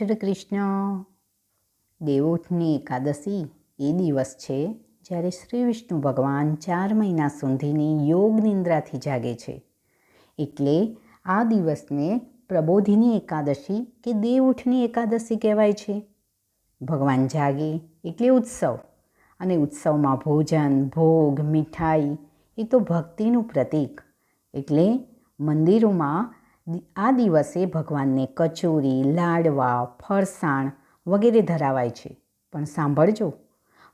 શ્રી કૃષ્ણ. દેવોઠની એકાદશી એ દિવસ છે જ્યારે શ્રી વિષ્ણુ ભગવાન ચાર મહિના સુધીની યોગ નિંદ્રાથી જાગે છે. એટલે આ દિવસને પ્રબોધિની એકાદશી કે દેવઉઠની એકાદશી કહેવાય છે. ભગવાન જાગે એટલે ઉત્સવ અને ઉત્સવમાં ભોજન, ભોગ, મીઠાઈ એ તો ભક્તિનું પ્રતીક. એટલે મંદિરોમાં આ દિવસે ભગવાનને કચોરી, લાડવા, ફરસાણ વગેરે ધરાવાય છે. પણ સાંભળજો,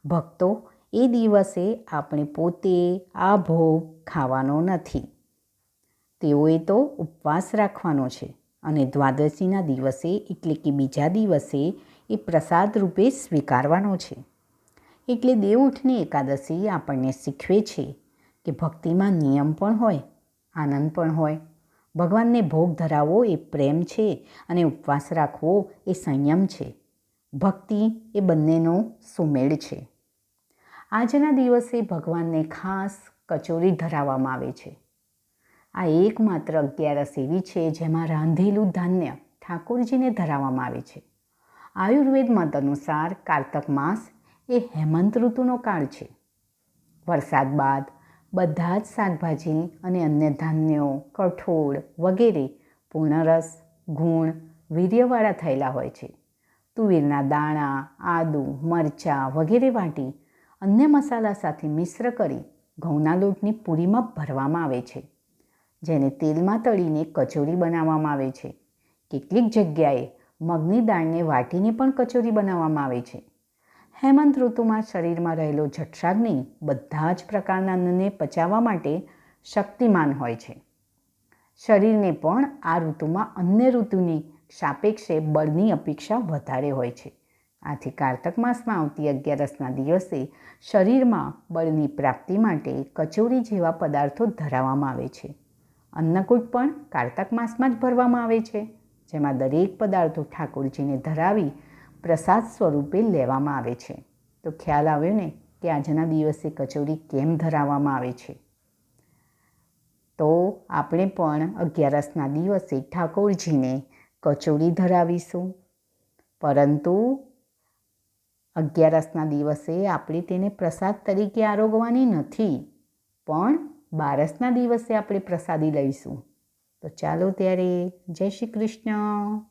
ભક્તો, એ દિવસે આપણે પોતે આ ભોગ ખાવાનો નથી. તેઓએ તો ઉપવાસ રાખવાનો છે અને દ્વાદશીના દિવસે એટલે કે બીજા દિવસે એ પ્રસાદ રૂપે સ્વીકારવાનો છે. એટલે દેવઉઠની એકાદશી આપણને શીખવે છે કે ભક્તિમાં નિયમ પણ હોય, આનંદ પણ હોય ભગવાનને ભોગ ધરાવવો એ પ્રેમ છે અને ઉપવાસ રાખવો એ સંયમ છે. ભક્તિ એ બંનેનો સુમેળ છે. આજના દિવસે ભગવાનને ખાસ કચોરી ધરાવવામાં આવે છે. આ એકમાત્ર અગિયારસ એવી છે જેમાં રાંધેલું ધાન્ય ઠાકોરજીને ધરાવવામાં આવે છે. આયુર્વેદ મત અનુસાર કારતક માસ એ હેમંત ઋતુનો કાળ છે. વરસાદ બાદ બધા જ શાકભાજી અને અન્ય ધાન્યો, કઠોળ વગેરે પૂર્ણરસ ગુણ વીર્યવાળા થયેલા હોય છે. તુવેરના દાણા, આદુ, મરચાં વગેરે વાટી અન્ય મસાલા સાથે મિશ્ર કરી ઘઉંના લોટની પૂરીમાં ભરવામાં આવે છે, જેને તેલમાં તળીને કચોરી બનાવવામાં આવે છે. કેટલીક જગ્યાએ મગની દાળને વાટીને પણ કચોરી બનાવવામાં આવે છે. હેમંત ઋતુમાં શરીરમાં રહેલો જઠરાગ્નિ બધા જ પ્રકારના અન્નને પચાવવા માટે શક્તિમાન હોય છે. શરીરને પણ આ ઋતુમાં અન્ય ઋતુની સાપેક્ષે બળની અપેક્ષા વધારે હોય છે. આથી કારતક માસમાં આવતી અગિયારસના દિવસે શરીરમાં બળની પ્રાપ્તિ માટે કચોરી જેવા પદાર્થો ધરાવવામાં આવે છે. અન્નકૂટ પણ કારતક માસમાં જ ભરવામાં આવે છે, જેમાં દરેક પદાર્થો ઠાકોરજીને ધરાવી પ્રસાદ સ્વરૂપે લેવામાં આવે છે. તો ખ્યાલ આવ્યો ને કે આજના દિવસે કચોરી કેમ ધરાવવામાં આવે છે? તો આપણે પણ અગિયારસના દિવસે ઠાકોરજીને કચોરી ધરાવીશું. પરંતુ અગિયારસના દિવસે આપણે તેને પ્રસાદ તરીકે આરોગવાની નથી, પણ બારસના દિવસે આપણે પ્રસાદી લઈશું. તો ચાલો ત્યારે જય શ્રી કૃષ્ણ.